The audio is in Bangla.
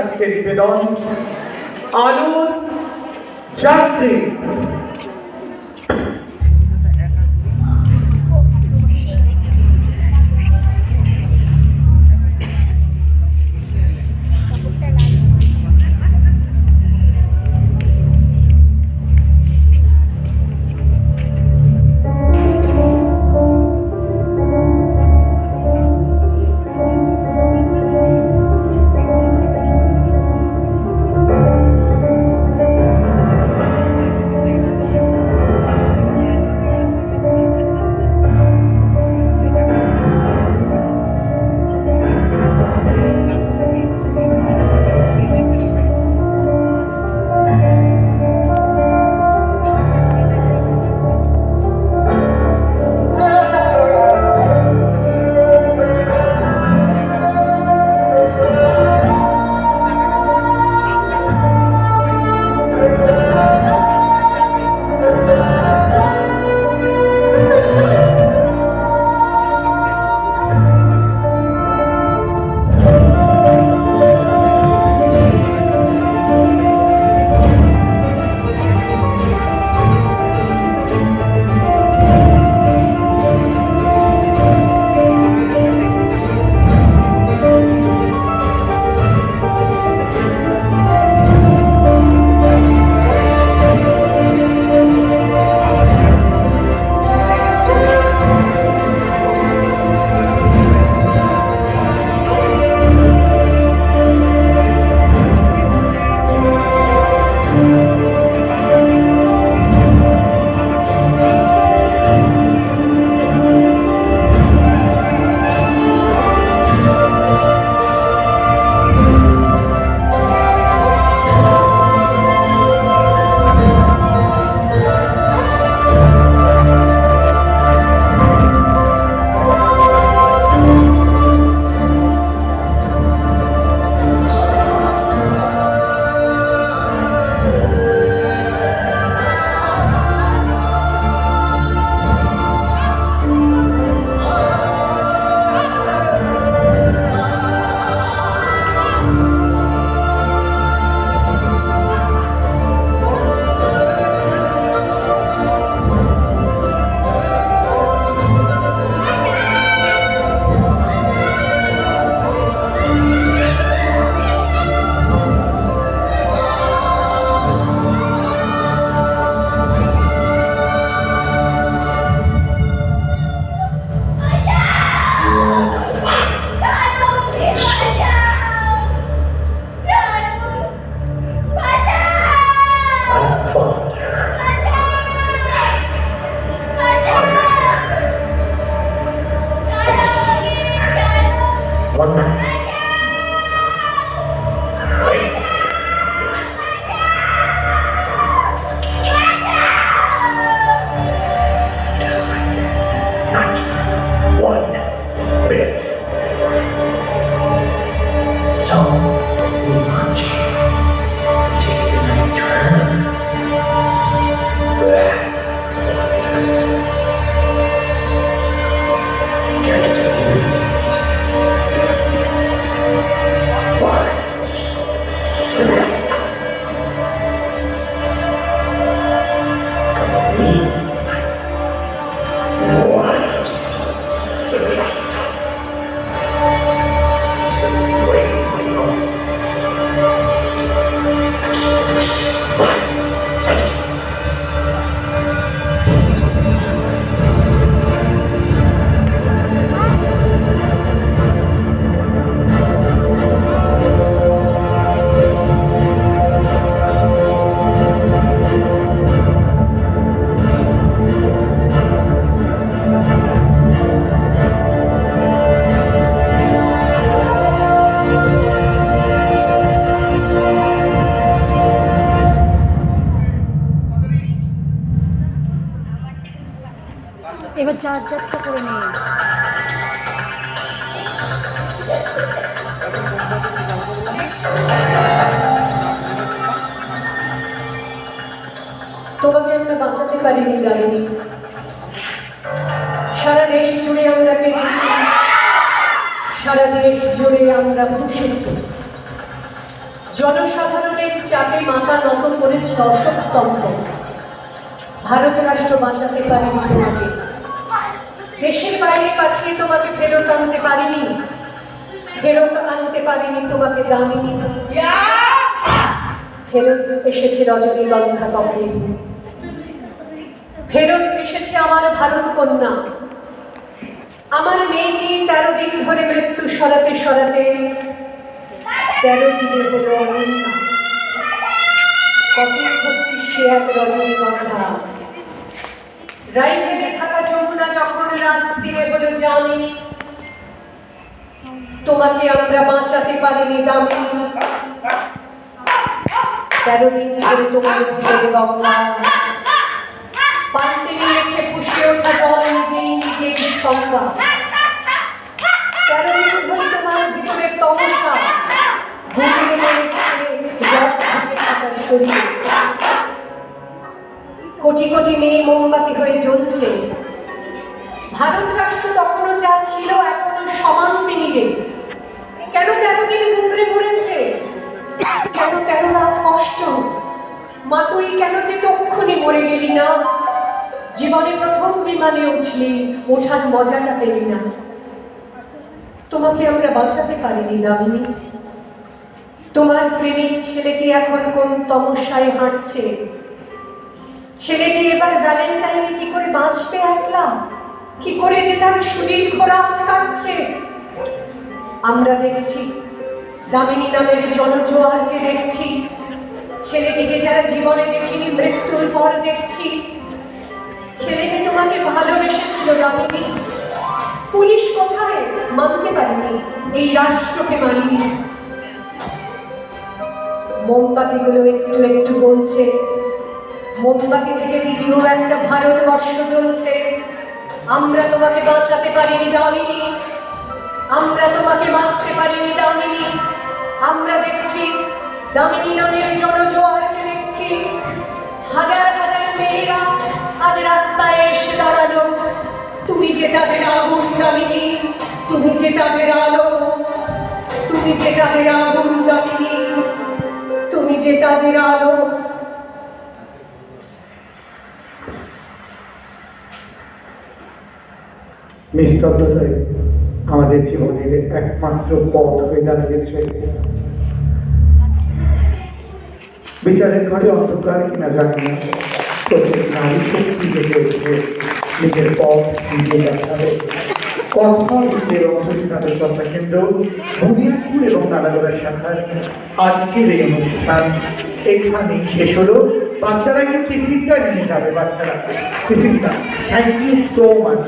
আজকে নিবেদন আলোর যাত্রী এবার চার্জারটা করে নিই তোমাকে আমরা বাঁচাতে পারিনি, গাইনি। সারা দেশ জুড়ে আমরা কেঁদেছি সারা দেশ জুড়ে আমরা পুষেছি। জনসাধারণের চাপে মাথা নত করেছে অশোক স্তম্ভ। ভারত রাষ্ট্র বাঁচাতে পারেনি তোমাকে। দেশের বাইরে পাঠিয়ে তোমাকে ফেরত আনতে পারিনি। ফেরত আনতে পারিনি তোমাকে দামিনী। ফেরত এসেছে রজনীগন্ধা কফি। ফেরত এসেছে আমার ভারত কন্যা। আমার মেয়েটি তেরো দিন ধরে মৃত্যু সরাতে সরাতে তেরো দিনে হলো কফি ভর্তি সে এক রজনীগন্ধা রাইফেলে থাকা রাত দিনে হলো জামিনী তোমাকে আমরা বাঁচাতে পারিনি দামিনী তেরো দিন ধরে তোমার ভিতরে গঙ্গা পাল্টে নিয়েছে ফুসে ওঠা জল নিজেই নিজের সংজ্ঞা তেরো দিন ধরে তোমার ভিতরে তমসা। ঘুরিয়ে মরেছে রক ঢুকে কোটি কোটি মেয়ে মোমবাতি হয়ে জ্বলছে। ভারত রাষ্ট্র তখনও যা ছিল এখনও সমান তিমিরে। কেন তেরো দিন গুমরে মরেছে? কেন তেরো রাত কষ্ট? মা তুই কেন যে তক্ষণে মরে গেলি না? জীবনে প্রথম বিমানে উঠলি, ওঠার মজাটা পেলি না। তোমাকে আমরা বাঁচাতে পারিনি, দামিনী। তোমার প্রেমিক ছেলেটি এখন কোন তমস্যায় হাঁটছে? ছেলেটি এবার ভ্যালেন্টাইনে কি করে বাঁচবে একলা? কি করে যে তার সুদীর্ঘ রাত কাটছে আমরা দেখছি, দামিনী নামের জনজোয়ারকে দেখছি। ছেলেটিকে যারা জীবনে দেখিনি, মৃত্যুর পর দেখছি। ছেলেটি তোমাকে ভালোবেসেছিল, দামিনী। পুলিশ কোথায়? মানতে পারেনি, এই রাষ্ট্রকে মানিনি। মোমবাতিগুলো একটু একটু বলছে মোমবাতি থেকে দ্বিতীয় একটা ভারতবর্ষ জ্বলছে। আমরা তোমাকে বাঁচাতে পারিনি দামিনী। আমরা তোমাকে মারতে পারিনি দামিনী। আমরা দেখছি দামিনী নামের জনজোয়ারকে দেখছি। হাজার হাজার মেয়েরা আজ রাস্তায় এসে দাঁড়াল। তুমি যে তাদের আগুন দামিনী, তুমি যে তাদের আলো, তুমি যে তাদের আগুন দামিনী, তুমি যে তাদের আলো। নিস্তব্ধতাই আমাদের জীবনের একমাত্র পথ হয়ে দাঁড়িয়েছে। বিচারের ঘরে অন্ধকার কিনা জানি না। প্রত্যেক নারী শক্তি নিজের পথ নিজে দেখাবে। অংশীদারের চর্চা কেন্দ্র এবং নালাগোড়ার শাখার আজকের এই অনুষ্ঠান। এখানেই শেষ হলো। বাচ্চারা একটু টিফিনটা নিয়ে যাবে, বাচ্চারা। টিফিনটা। Thank you so much